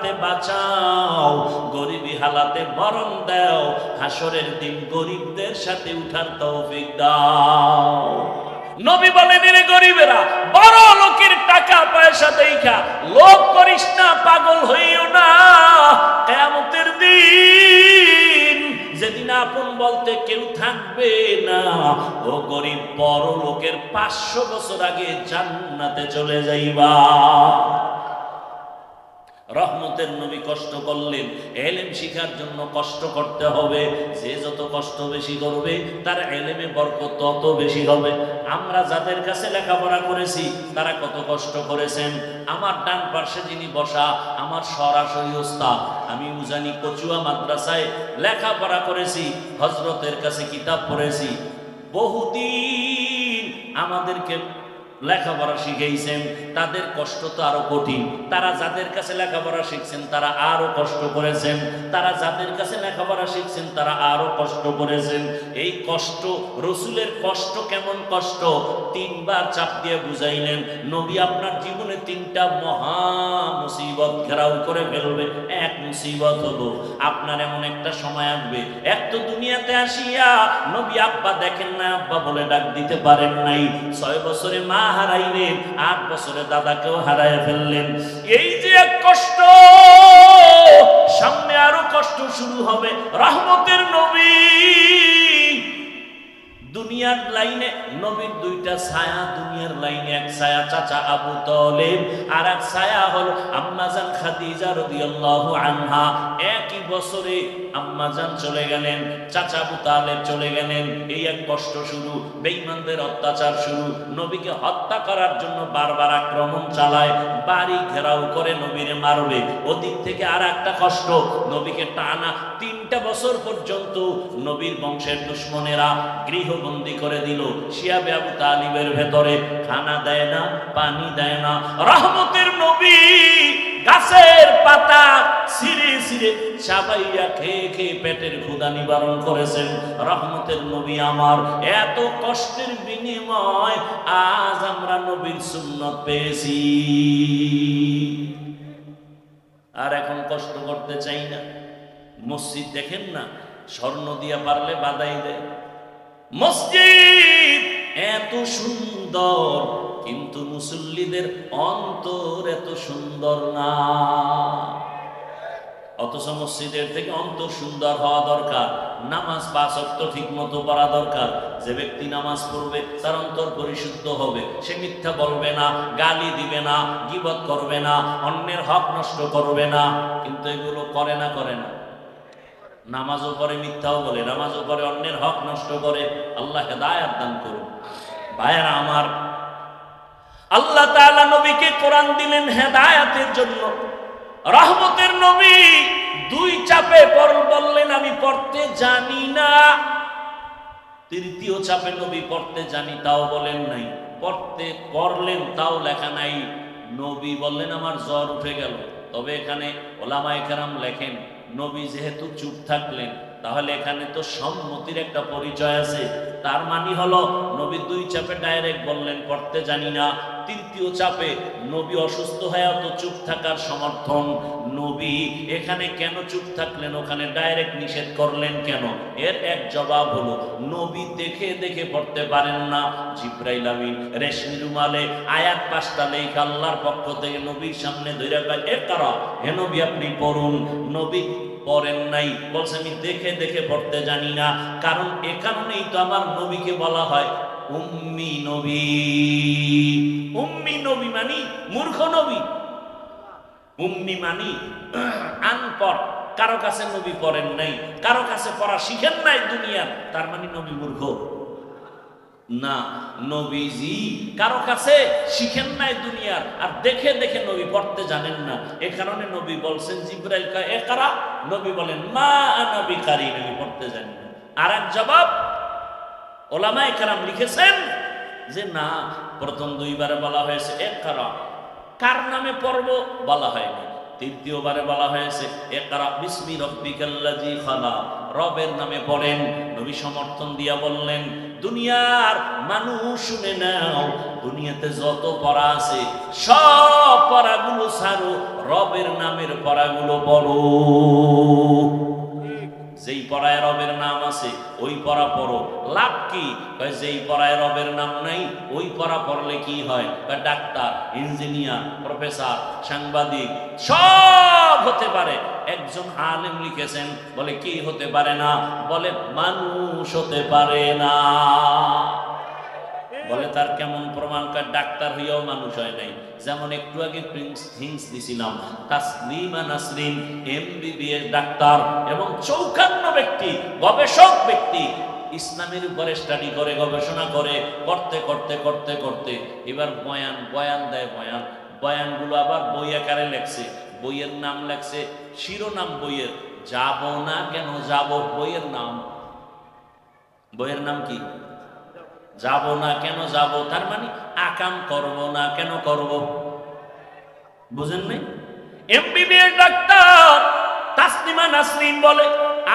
হালাতে বাঁচাও, গরিবী হালাতে মরণ দাও, হাসরের দিন গরিবদের সাথে উঠার তৌফিক দাও। নবী বলেন রে গরিবেরা, বড় লোকের টাকা পয়সা দেখা লোভ করিস না, পাগল হইও না। কেমতের দিন যেদিন আপন বলতে কেউ থাকবে না, ও গরিব বড় লোকের পাঁচশো বছর আগে জান্নাতে চলে যাইবা। রহমতের নবী কষ্ট করলেন। এলেম শিখার জন্য কষ্ট করতে হবে। যে যত কষ্ট বেশি করবে, তার এলেমে বরকত তত বেশি হবে। আমরা যাদের কাছে লেখাপড়া করেছি, তারা কত কষ্ট করেছেন। আমার ডান পার্শ্বে যিনি বসা, আমার সরাসরি ওস্তাদ, আমি উজানি কচুয়া মাদ্রাসায় লেখাপড়া করেছি হজরতের কাছে কিতাব পড়েছি। বহুদিন আমাদেরকে লেখাপড়া শিখাইছেন, তাদের কষ্ট তো আরও কঠিন। তারা যাদের কাছে লেখাপড়া শিখছেন, তারা আরও কষ্ট করেছেন। তারা যাদের কাছে লেখাপড়া শিখছেন, তারা আরও কষ্ট করেছেন। এই কষ্ট, রসুলের কষ্ট কেমন কষ্ট? তিনবার চাপ দিয়ে বুঝাইলেন, নবী আপনার জীবনে তিনটা মহা মুসিবত ঘেরাও করে ফেলবে, এক মুসিবত হলো, আপনার এমন একটা সময় আসবে। এক তো দুনিয়াতে আসিয়া নবী আব্বা দেখেন না, আব্বা বলে ডাক দিতে পারেন নাই। ছয় বছরে মা হারাইলেন, আট বছরে দাদাকেও হারায় ফেললেন। এই যে এক কষ্ট, সামনে আরও কষ্ট শুরু হবে। রহমতের নবী। দুনিয়ার লাইনে নবীর দুইটা ছায়া ছায়া চাচা আবু আর এক হল আম্মাজান খাদিজা আনহা। একই বছরে আম্মাজান চলে গেলেন, চাচা আবু তালেব চলে গেলেন। এই এক কষ্ট শুরু অত্যাচার শুরু। নবীকে হত্যা করার জন্য বারবার আক্রমণ চালায়, বাড়ি ঘেরাও করে নবীরে মারবে ওদিক থেকে আর একটা কষ্ট, নবীকে টানা তিনটা বছর পর্যন্ত নবীর বংশের দুশ্মনেরা গৃহবন্দী করে দিল। শিয়াবে আবু তালিবের ভেতরে খানা দেয় না, পানি দেয় না। রহমতের নবী গাছের পাতা ছিঁড়ে ছিঁড়ে চাবাইয়া খেয়ে খেয়ে পেটের ক্ষুদা নিবারণ করেছেন। রহমতের নবী আমার, এত কষ্টের বিনিময় আজ আমরা নবীর সুন্নত পেয়েছি। আর এখন কষ্ট করতে চাই না। মসজিদ দেখেন না, স্বর্ণ দিয়া পারলে বাদাই দেয়। মসজিদ এত সুন্দর কিন্তু মুসল্লিদের অন্তর এত সুন্দর না। অথচ মসজিদের থেকে অন্তর সুন্দর হওয়া দরকার, নামাজ পাঁচ ঠিক মতো পড়া দরকার। যে ব্যক্তি নামাজ পড়বে, তার অন্তর পরিশুদ্ধ হবে। সে মিথ্যা বলবে না, গালি দিবে না, গিবত করবে না, অন্যের হক নষ্ট করবে না। কিন্তু এগুলো করে না করে না। নামাজও পরে মিথ্যাও বলে। নামাজও পরে অন্যের হক নষ্ট করে। আল্লাহ হেদায়াত দান করুন। ভাইয়ারা, আমার আল্লাহ তাআলা নবীকে কোরআন দিলেন হেদায়াতের জন্য। রহমতের নবী দুই চাপে পর বললেন, আমি পড়তে জানি না। তৃতীয় চাপে নবী, পড়তে জানি, তাও বলেন নাই। পড়তে পড়লেন, তাও লেখা নাই। নবী বললেন, আমার জ্বর উঠে গেল। তবে এখানে ওলামায়ে লেখেন, নবী যেহেতু চুপ থাকলেন, তাহলে এখানে তো সম্মতির একটা পরিচয় আছে। তার মানে হলো, নবী দুই চাপে ডাইরেক্ট বললেন, পড়তে জানি না। তৃতীয় চাপে। নবী অসুস্থ হয়ে অত চুপ থাকার সমর্থন নবী। এখানে কেন চুপ থাকলেন? ওখানে ডাইরেক্ট নিষেধ করলেন কেন? এর এক জবাব হলো, নবী দেখে দেখে পড়তে পারেন না। জিব্রাইল আমিন রেশমি রুমালে আয়াত পাঁচটা লেখ আল্লাহর পক্ষ থেকে নবীর সামনে ধরে কয় এ কারা? হে নবী, আপনি পড়ুন। নবী পড়েন নাই। বলছে, আমি দেখে দেখে পড়তে জানি না। কারণ এ কারণেই তো আমার নবীকে বলা হয় উম্মি নবী। উম্মি নবী মানি মূর্খ নবী। উম্মি মানি আনপড়। কারও কাছে নবী পড়েন নাই, কারও কাছে পড়া শিখেন নাই দুনিয়ার। তার মানে নবী মূর্খ। না, নবীজি কারও কাছে শিখেন নাই দুনিয়ার। আর দেখে দেখে নবী পড়তে জানেন না। এ কারণে নবী বলছেন, জিব্রাইল কা এ কারা নবী বলেন, মা নবী কারি নবী পড়তে জানি না। আর এক জবাব ওলামায়ে কারাম লিখেছেন যে, না, প্রথম দুইবারে বলা হয়েছে এক কারা কার নামে পড়ব বলা হয়নি। তৃতীয়বারে বলা হয়েছে একারা বিসমি রব্বিকাল্লাজি খালা রবের নামে পড়েন নবী সমর্থন দিয়া বললেন, দুনিয়ার মানুষ শুনে নাও, দুনিয়াতে যত পড়া আছে, সব পড়াগুলো ছাড়ো, রবের নামের পড়াগুলো পড়ো যেই পড়ায় রবের নাম আছে, ওই পড়া পড়ো। লাভ কি? যেই পড়ায় রবের নাম নাই, ওই পড়া পড়লে কি হয়? ডাক্তার, ইঞ্জিনিয়ার, প্রফেসর, সাংবাদিক, সব হতে পারে। একজন আলেম লিখেছেন, বলে, কি হতে পারে না? বলে, মানুষ হতে পারে না। বলে তার কেমন প্রমাণ? কার ডাক্তার হইয়াও মানুষ হয় নাই। যেমন একটু আগে থিংস দিছিলাম, তাসলিমা নাসরিন এমবিবিএস ডাক্তার এবং চৌকান্ন ব্যক্তি, গবেষক ব্যক্তি, ইসলামের উপরে স্টাডি করে, গবেষণা করে, করতে করতে করতে করতে। এবার বয়ান বয়ান দেয় বয়ান। বয়ানগুলো আবার বই আকারে লেখছে। বইয়ের নাম লেখছে, শিরোনাম বইয়ের। যাব না কেন যাব? বইয়ের নাম। বইয়ের নাম কি? যাব না কেন যাব? তার মানে আকাম করব না কেন করব? বুঝেন নাই? এমবিবিএস ডাক্তার তাসলিমা নাসরিন বলে,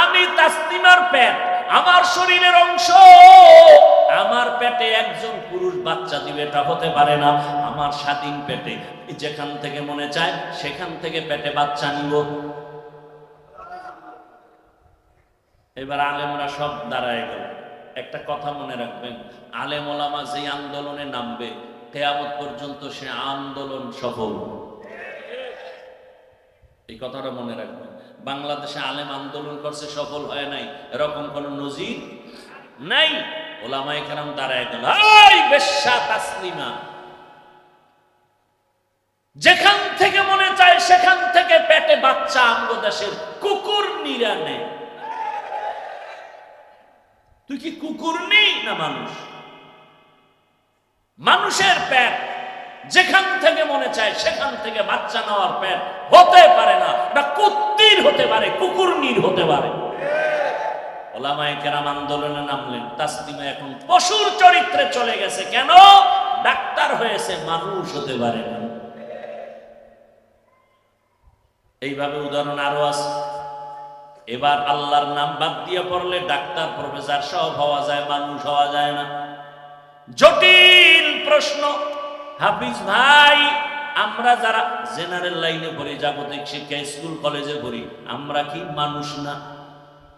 আমি তাসলিমার পেট, আমার শরীরের অংশ, আমার পেটে একজন পুরুষ বাচ্চা দিবে, এটা হতে পারে না। আমার স্বাধীন পেটে, যেখান থেকে মনে চায়, সেখান থেকে পেটে বাচ্চা নিব। এবার আলেমরা সব দাঁড়ায় গেল। একটা কথা মনে রাখবেন, আলেম ওলামা যে আন্দোলনে নামবে, কেয়ামত পর্যন্ত সে আন্দোলন সফল। এই কথাটা মনে রাখবেন, বাংলাদেশে আলেম আন্দোলন করছে, সফল হয় নাই, এরকম কোন নজির নাই? ওলামাই কেরাম দাঁড়ায় যেখান থেকে মনে চায় সেখান থেকে পেটে বাচ্চা আমগো দেশের কুকুর নিরানে তুই কি কুকুর নেই না মানুষ? মানুষের পেট যেখান থেকে মনে চায় সেখান থেকে বাচ্চা নেওয়ার পেট হতে পারে না না কুত্তির হতে পারে, কুকুরনির হতে পারে। ওলামায়ে কেরাম আন্দোলনে নামলেন, তাসলিমা এখন পশুর চরিত্রে চলে গেছে। কেন? ডাক্তার হয়েছে, মানুষ হতে পারে না। এইভাবে উদাহরণ আরও আছে। এবার আল্লাহর নাম বাদ দিয়ে পড়লে ডাক্তার, প্রফেসর সব হওয়া যায়, মানুষ হওয়া যায় না। জটিল প্রশ্ন। হাফিজ ভাই, আমরা যারা জেনারেল লাইনে পড়ি, জাগতিক শিক্ষা, স্কুল, কলেজে পড়ি, আমরা কি মানুষ না?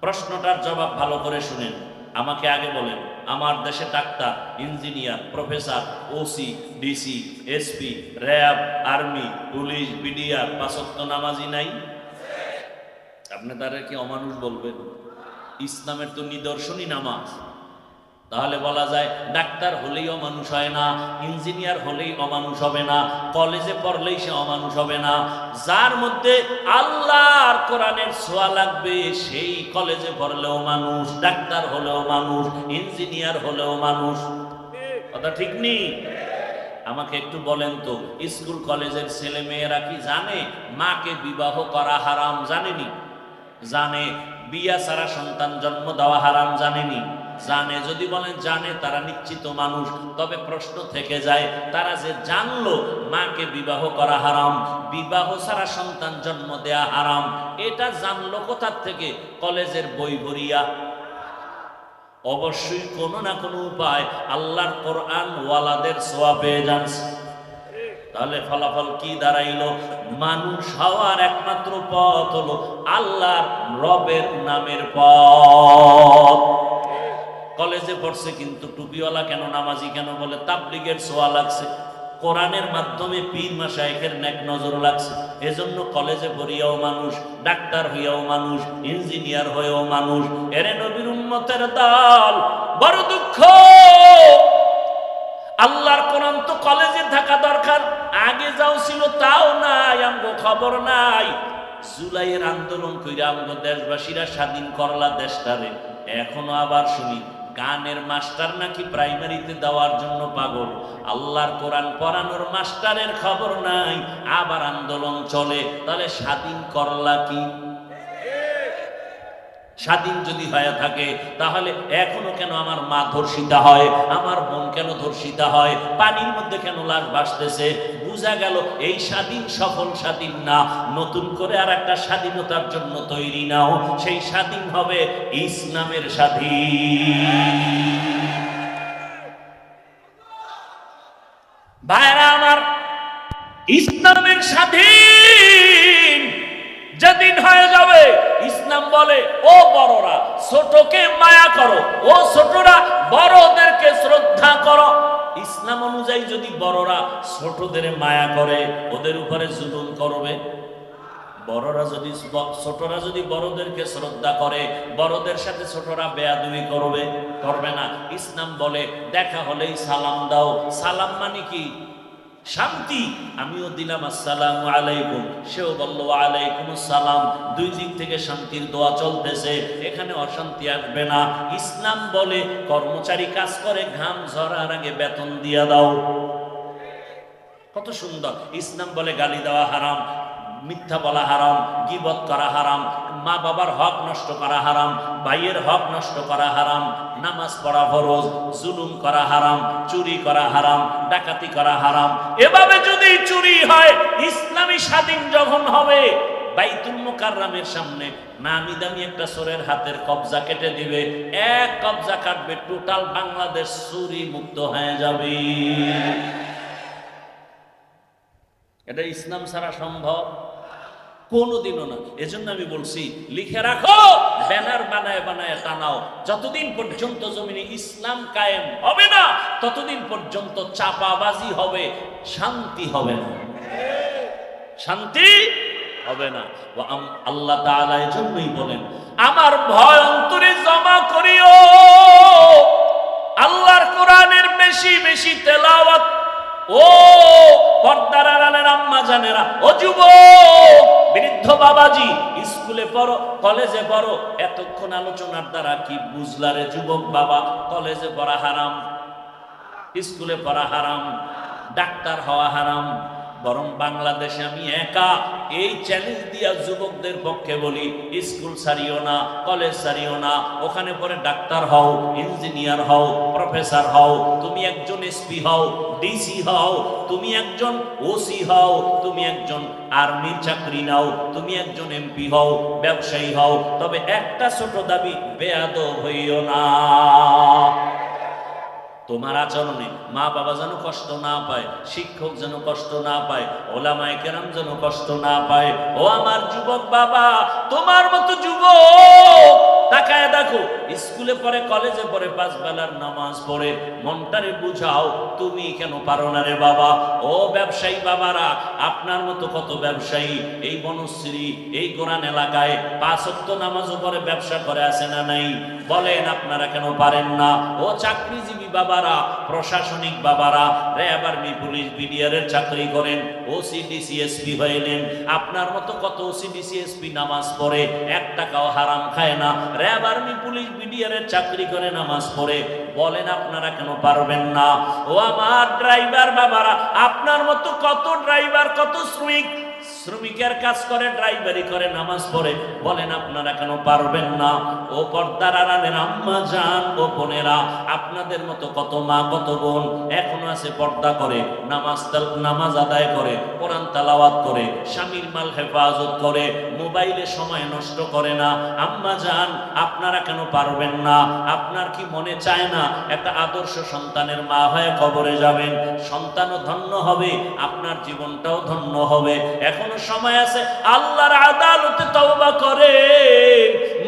প্রশ্নটার জবাব ভালো করে শুনেন। আমাকে আগে বলেন, আমার দেশে doctor, engineer, professor, OC, DC, SP, RAB, army, police, BDR পাঁচত্ব নামাজি নাই? আপনি তারা কি অমানুষ বলবেন? ইসলামের তো নিদর্শনই নামাজ। তাহলে বলা যায়, ডাক্তার হলেই অমানুষ হয় না, ইঞ্জিনিয়ার হলেই অমানুষ হবে না, কলেজে পড়লেই সে অমানুষ হবে না। যার মধ্যে আল্লাহর কোরআনের ছোঁয়া লাগবে, সেই কলেজে পড়লেও মানুষ, ডাক্তার হলেও মানুষ, ইঞ্জিনিয়ার হলেও মানুষ। কথা ঠিক নেই? আমাকে একটু বলেন তো, স্কুল কলেজের ছেলে মেয়েরা কি জানে? মাকে বিবাহ করা হারাম জানেনি? জানে বিয়া ছাড়া সন্তান জন্ম দেওয়া হারাম জানেনি। জানে, যদি বলেন জানে, তারা নিশ্চিত মানুষ। তবে প্রশ্ন থেকে যায়, তারা যে জানলো, মাকে বিবাহ করা হারাম, বিবাহ ছাড়া সন্তান জন্ম দেয়া হারাম, এটা জানলো কোথার থেকে? কলেজের বই ভরিয়া। অবশ্যই কোনো না কোনো উপায় আল্লাহর কোরআন ওয়ালাদের সোয়া পেয়ে যাচ্ছে তাহলে ফলাফল কি দাঁড়াইলো? মানুষ হওয়ার একমাত্র পথ হলো আল্লাহর রবের নামের পথ। কলেজে পড়ছে কিন্তু টুপিওয়ালা কেন, নামাজি কেন বলে তাবলিগের সোয়া লাগছে। কোরআনের মাধ্যমে পীর মাসাইকের নেক নজর লাগছে। এজন্য কলেজে পড়িয়াও মানুষ, ডাক্তার হইয়াও মানুষ, ইঞ্জিনিয়ার হয়েও মানুষ। এরে নবীর উম্মতের দল, বড় দুঃখ! আল্লাহর কোরআন তো কলেজে থাকা দরকার। আগে যাও ছিল, তাও নাই, আমগো খবর নাই। জুলাইয়ের আন্দোলন কইরা আমগো দেশবাসীরা স্বাধীন করলা দেশটারে। এখনও আবার শুনি, গানের মাস্টার নাকি প্রাইমারিতে দেওয়ার জন্য পাগল। আল্লাহর কোরআন পড়ানোর মাস্টারের খবর নাই, আবার আন্দোলন চলে, তাহলে স্বাধীন করলা কি? স্বাধীন যদি হয়ে থাকে, তাহলে এখনও কেন আমার মা ধর্ষিতা হয়? আমার বোন কেন ধর্ষিতা হয়? পানির মধ্যে কেন লাশ ভাসতেছে? বোঝা গেল এই স্বাধীন সফল স্বাধীন না। নতুন করে আর একটা স্বাধীনতার জন্য তৈরি নাও। সেই স্বাধীন হবে ইসলামের স্বাধীন। ভাইরা আমার, ইসলামের স্বাধীন! যেদিন হয়ে যাবে, ইসলাম বলে, ও বড়রা, ছোটকে মায়া করো, ও ছোটরা, বড়দেরকে শ্রদ্ধা করো। ইসলাম অনুযায়ী যদি বড়রা ছোটদের মায়া করে, ওদের উপরে জুলুম করবে? বড়রা যদি ছোটরা যদি বড়দেরকে শ্রদ্ধা করে, বড়দের সাথে ছোটরা বেয়াদুমি করবে? করবে না। ইসলাম বলে, দেখা হলেই সালাম দাও। সালাম মানে কি? শান্তি, আমিও দিলাম আসসালাম আলাইকুম। সেও বলল আলাইকুম সালাম দুই দিক থেকে শান্তির দোয়া চলতেছে, এখানে অশান্তি আসবে না। ইসলাম বলে, কর্মচারী কাজ করে, ঘাম ঝরার আগে বেতন দিয়া দাও। কত সুন্দর। ইসলাম বলে, গালি দেওয়া হারাম। মিথ্যা বলা হারাম, গিবত করা হারাম, মা বাবার হক নষ্ট করা হারাম, ভাইয়ের হক নষ্ট করা হারাম, নামাজ পড়া ফরজ, জুলুম করা হারাম, চুরি করা হারাম, ডাকাতি করা হারাম। এভাবে যদি চুরি হয়, ইসলামী স্বাধীন যখন হবে, বাইতুল সামনে নামি দামি একটা সোরের হাতের কবজা কেটে দিবে, এক কবজা কাটবে, টোটাল বাংলাদেশ চুরি মুক্ত হয়ে যাবে। এটা ইসলাম ছাড়া সম্ভব। কোনোদিনও না। এজন্য আমি বলছি, লিখে রাখো, ব্যানার বানায় বানায় টানাও। যতদিন পর্যন্ত জমিনে ইসলাম কায়েম হবে না, ততদিন পর্যন্ত চাপাবাজি হবে, শান্তি হবে না। শান্তি হবে না। আল্লাহ তাআলা এজন্যই বলেন, আমার ভয় অন্তরে জমা করিও। আল্লাহর কোরআনের বেশি বেশি তেলাওয়াত। ও পর্দার আড়ালের আম্মা জানেরা ও যুবক বৃদ্ধ বাবাজি, স্কুলে পড়ো, কলেজে পড়ো, এতক্ষণ আলোচনার দ্বারা কি বুঝলারে যুবক বাবা? কলেজে পড়া হারাম, স্কুলে পড়া হারাম, ডাক্তার হওয়া হারাম। বরং বাংলাদেশে আমি একা। এই চ্যালেঞ্জ দিয়া যুবকদের পক্ষে বলি, স্কুল সারিও না, কলেজ সারিও না, ওখানে পরে ডাক্তার হও, ইঞ্জিনিয়ার হও, প্রফেসর হও, তুমি একজন এসপি হও ডিসি হও, তুমি একজন ওসি হও, তুমি একজন আর্মির চাকরি নাও, তুমি একজন এমপি হও, ব্যবসায়ী হও। তবে একটা ছোট দাবি বেয়াদ হইও না। তোমার আচরণে মা বাবা যেন কষ্ট না পায়, শিক্ষক যেন কষ্ট না পায়, ওলামায় কেরাম যেন কষ্ট না পায়। ও আমার যুবক বাবা, তোমার মতো যুবক দেখো, স্কুলে পড়ে, কলেজে পড়ে, পাঁচ বেলার নামাজ পড়ে। মনটারে বুঝাও, তুমি কেন পারো না রে বাবা? ও ব্যবসায়ী বাবারা, আপনার মতো কত ব্যবসায়ী? এই বনশ্রী, এই গোরান এলাকায় পাঁচ অক্ত নামাজও পরে ব্যবসা করে আছে না নাই? বলেন, আপনারা কেন পারেন না? ও চাকরিজীবী বাবারা, প্রশাসনিক বাবারা র্যাব আর্মি পুলিশ বিডিআরের চাকরি করেন ওসিডি সিএসপি হইলেন আপনার মতো কত ওসিডি সিএসপি নামাজ পড়ে, এক টাকাও হারাম খায় না। র্যাব আর্মি পুলিশ বিডিআরের চাকরি করে নামাজ পড়ে। বলেন, আপনারা কেন পারবেন না? ও আমার ড্রাইভার বাবারা, আপনার মতো কত ড্রাইভার, কত শ্রমিক শ্রমিকের কাজ করে ড্রাইভারি করে, নামাজ পড়ে। বলেন, আপনারা কেন পারবেন না? ও পর্দার আড়ালের আম্মা যান ও বোনেরা, আপনাদের মতো কত মা, কত বোন এখনও আছে পর্দা করে, নামাজ নামাজ আদায় করে, কোরআন তালাওয়াত করে, স্বামীর মাল হেফাজত করে, মোবাইলে সময় নষ্ট করে না। আম্মা যান আপনারা কেন পারবেন না? আপনার কি মনে চায় না? একটা আদর্শ সন্তানের মা হয়ে কবরে যাবেন। সন্তানও ধন্য হবে, আপনার জীবনটাও ধন্য হবে। এখনও সময় আছে, আল্লাহর আদালতে তওবা করে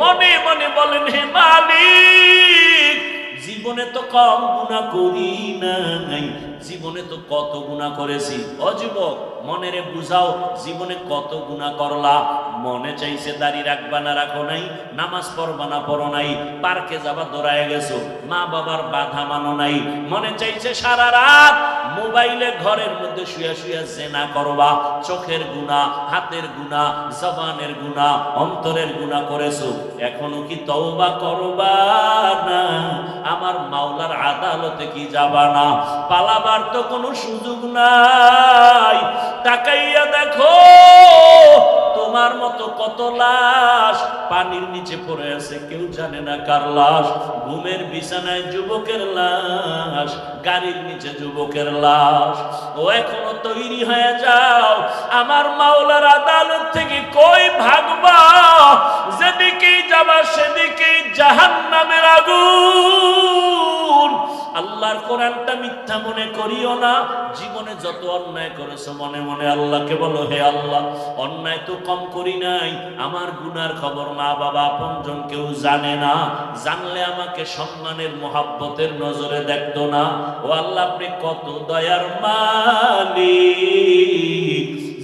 মনে মনে বলেন, হে মালিক, জীবনে তো কম গুণা করি নাই। জীবনে তো কত গুণা করেছি। অযুবক মনেরে বুঝাও, জীবনে কত গুণা করলা? মনে চাইছে দাড়ি রাখবা না রাখো নাই, নামাজ পড়বা না পড়ো নাই, পার্কে যাবা দৌড়ায় গেছো, মা বাবার বাধা মানো নাই। মনে চাইছে সারা রাত মোবাইলে ঘরের মধ্যে শুয়া শুয়া জেনা করবা, চোখের গুণা হাতের গুণা জবানের গুণা অন্তরের গুণা করেছ। এখনও কি তওবা করবা না? আমার মাওলার আদালতে কি যাবা না? পালাবার তো কোনো সুযোগ নাই। তাকাইয়া দেখো, তোমার মতো কত লাশ পানির নিচে পড়ে আছে, কেউ জানে না কার লাশ। ঘুমের বিছানায় যুবকের লাশ, গাড়ির নিচে যুবকের লাশ। ও এখনও তৈরি হয়ে যাও। আমার মাওলার আদালত থেকে কই ভাগবা? যেদিকেই যাবা সেদিকেই জাহান্নামের আগুন। আল্লাহর কোরআনটা মিথ্যা মনে করিও না। জীবনে যত অন্যায় করেছ মনে মনে আল্লাহকে বলো, হে আল্লাহ, অন্যায় তো কম করি নাই। আমার গুনার খবর মা বাবা আপনজন কেউ জানে না। জানলে আমাকে সম্মানের, মোহাব্বতের নজরে দেখতো না। ও আল্লাহ, আপনি কত দয়ার মালিক।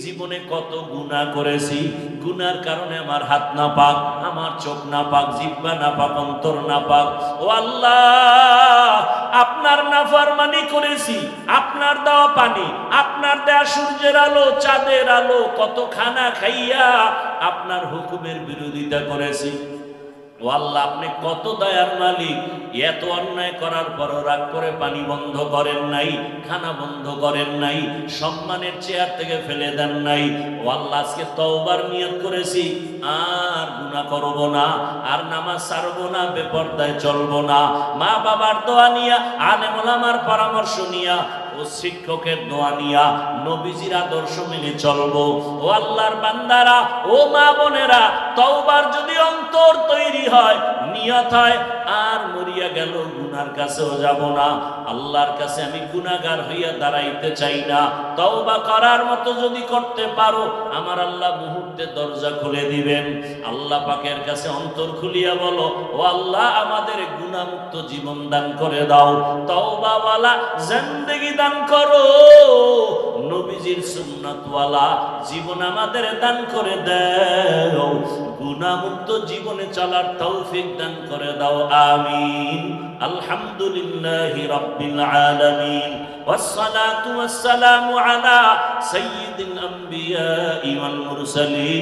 জীবনে কত গুনাহ করেছি। গুনার কারণে আমার হাত না পাক আমার চোখ না পাক জিব্বা না পাক অন্তর না পাক ও আল্লাহ, আপনার নাফরমানি করেছি, আপনার দেওয়া পানি, আপনার দেয়া সূর্যের আলো, চাঁদের আলো কত খানা খাইয়া আপনার হুকুমের বিরোধিতা করেছি। ও আল্লাহ, আপনি কত দয়ার মালিক। এত অন্যায় করার পরও রাগ করে পানি বন্ধ করেন নাই, খানা বন্ধ করেন নাই, সম্মানের চেয়ার থেকে ফেলে দেন নাই। ও আল্লাহ, আজকে তওবার নিয়ত করেছি, আর গুনাহ করব না, আর নামাজ ছাড়বো না, বেপর্দায় চলবো না। মা বাবার দোয়া নিয়া আলেম ওলামার পরামর্শ নিয়া ও শিক্ষকের দোয়া নিয়া নবীজির আদর্শ মেনে চলবো। ও আল্লাহর বান্দারা, ও মা বোনেরা, তওবার যদি অন্তর তৈরি হয় নিয়ত হয়, আর মরিয়া গেল, গুনার কাছেও যাব না। আল্লাহর কাছে আমি গুনাহগার হইয়া দাঁড়াইতে চাই না। তওবা করার মতো যদি করতে পারো, আমার আল্লাহ মুহূর্তে দরজা খুলে দিবেন। আল্লাহ পাকের কাছে অন্তর খুলিয়া বলো, ও আল্লাহ, আমাদের গুনামুক্ত জীবন দান করে দাও। তওবাওয়ালা, জিন্দেগি দান করো। নবীজির সুন্নাতওয়ালা, জীবন আমাদের দান করে দাও। গুনামুক্ত জীবনে চলার তৌফিক দান করে দাও আমিন আলহামদুলিল্লাহি রাব্বিল আলামিন والصلاة والسلام على سيد الأنبياء والمرسلين